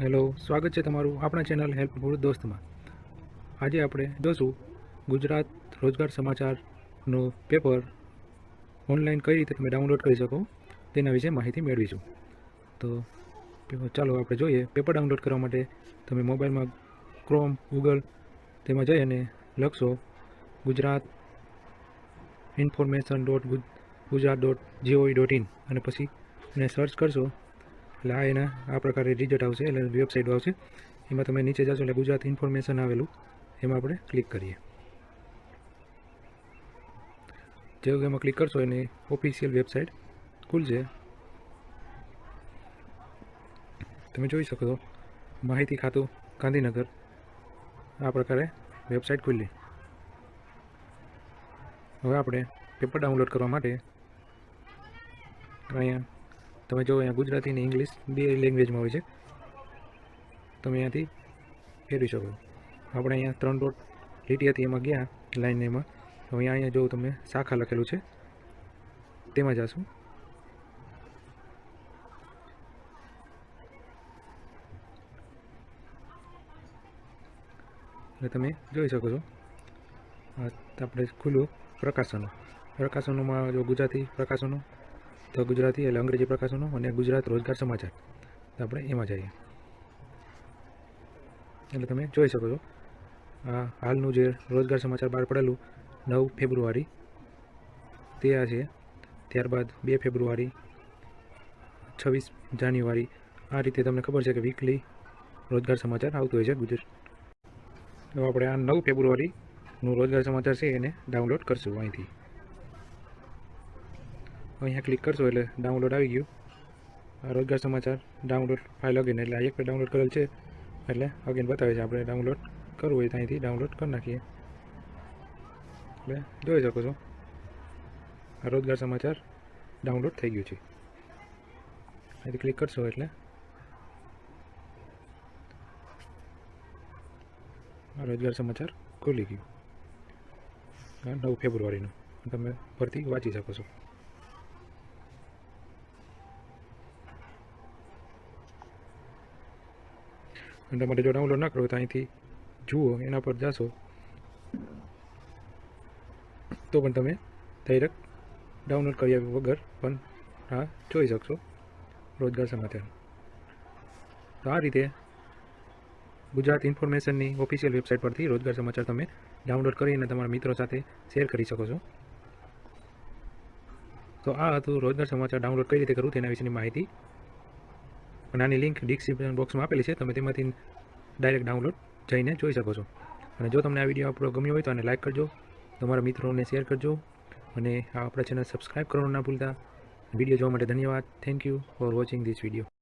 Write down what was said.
Hello, સ્વાગત છે તમારું આપણા ચેનલ હેલ્પફુલ દોસ્તમાં. આજે આપણે જોશું ગુજરાત રોજગાર સમાચારનું પેપર ઓનલાઈન કઈ રીતે તમે ડાઉનલોડ કરી શકો તેના વિશે માહિતી મેળવીશું. તો ચાલો આપણે જોઈએ. પેપર ડાઉનલોડ કરવા માટે તમે મોબાઈલમાં ક્રોમ ગૂગલ તેમાં જઈ અને લખશો Gujarat information dot Gujarat dot G O V dot in. અને પછી એને સર્ચ કરશો એટલે આ એના આ પ્રકારે રિઝલ્ટ આવશે એટલે વેબસાઇટ આવશે. એમાં તમે નીચે જશો એટલે ગુજરાત ઇન્ફોર્મેશન આવેલું. એમાં આપણે ક્લિક કરીએ. જેવું એમાં ક્લિક કરશો એની ઓફિશિયલ વેબસાઇટ ખુલશે. તમે જોઈ શકો છો, માહિતી ખાતું ગાંધીનગર. આ પ્રકારે વેબસાઇટ ખુલ્લી. હવે આપણે પેપર ડાઉનલોડ કરવા માટે અહીંયા તમે જો અહીંયા ગુજરાતી અને ઇંગ્લિશ બે લેંગ્વેજમાં હોય છે, તમે અહીંયાથી ફેરવી શકો. આપણે અહીંયા ત્રણ ડોટ લીટી હતી, એમાં ગયા લાઈન એમાં. તો અહીંયા અહીંયા જો તમે શાખા લખેલું છે, તેમાં જશું. એટલે તમે જોઈ શકો છો આપણે ખુલ્લું પ્રકાશનો. પ્રકાશનોમાં જો ગુજરાતી પ્રકાશનો તો ગુજરાતી એટલે અંગ્રેજી પ્રકાશનો અને ગુજરાત રોજગાર સમાચાર. તો આપણે એમાં જઈએ. એટલે તમે જોઈ શકો છો. આ હાલનું જે રોજગાર સમાચાર બહાર પડેલું, નવ ફેબ્રુઆરી, તે આ છે. ત્યારબાદ બે ફેબ્રુઆરી, છવ્વીસ જાન્યુઆરી, આ રીતે તમને ખબર છે કે વીકલી રોજગાર સમાચાર આવતું હોય છે ગુજરાત. તો આપણે આ નવ ફેબ્રુઆરીનું રોજગાર સમાચાર છે એને ડાઉનલોડ કરશું અહીંથી. અહીંયા ક્લિક કરશો એટલે ડાઉનલોડ આવી ગયું. રોજગાર સમાચાર ડાઉનલોડ ફાઇલ અગેન એટલે એક ડાઉનલોડ કરેલ છે. એટલે અગેન બતાવે છે, આપણે ડાઉનલોડ કરવું હોય તો અહીંથી ડાઉનલોડ કરી નાખીએ. એટલે જોઈ શકો છો. રોજગાર સમાચાર ડાઉનલોડ થઈ ગયું છે. અહીંથી ક્લિક કરશો એટલે. રોજગાર સમાચાર ખુલી ગયું. નવ ફેબ્રુઆરીનું. તમે પરથી વાંચી શકો છો. અને તમારે જો ડાઉનલોડ ના કરો તો અહીંથી જુઓ, એના પર જાશો. તો પણ તમે ડાયરેક્ટ ડાઉનલોડ કર્યા વગર પણ આ જોઈ શકશો રોજગાર સમાચાર. તો આ રીતે ગુજરાત ઇન્ફોર્મેશનની ઓફિશિયલ વેબસાઇટ પરથી રોજગાર સમાચાર તમે ડાઉનલોડ કરીને તમારા મિત્રો સાથે શેર કરી શકો છો. તો આ હતું રોજગાર સમાચાર ડાઉનલોડ કઈ રીતે કરવું તેના વિશેની માહિતી અને આની લિંક ડિસ્ક્રિપ્શન બોક્સમાં આપેલી છે. તમે તેમાંથી ડાયરેક્ટ ડાઉનલોડ જઈને જોઈ શકો છો. અને જો તમને આ વીડિયો આપણો ગમ્યો હોય તો આને લાઇક કરજો. તમારા મિત્રોને શેર કરજો. અને આ આપણા ચેનલ સબસ્ક્રાઈબ કરવાનું ના ભૂલતા. વીડિયો જોવા માટે ધન્યવાદ. Thank you for watching this video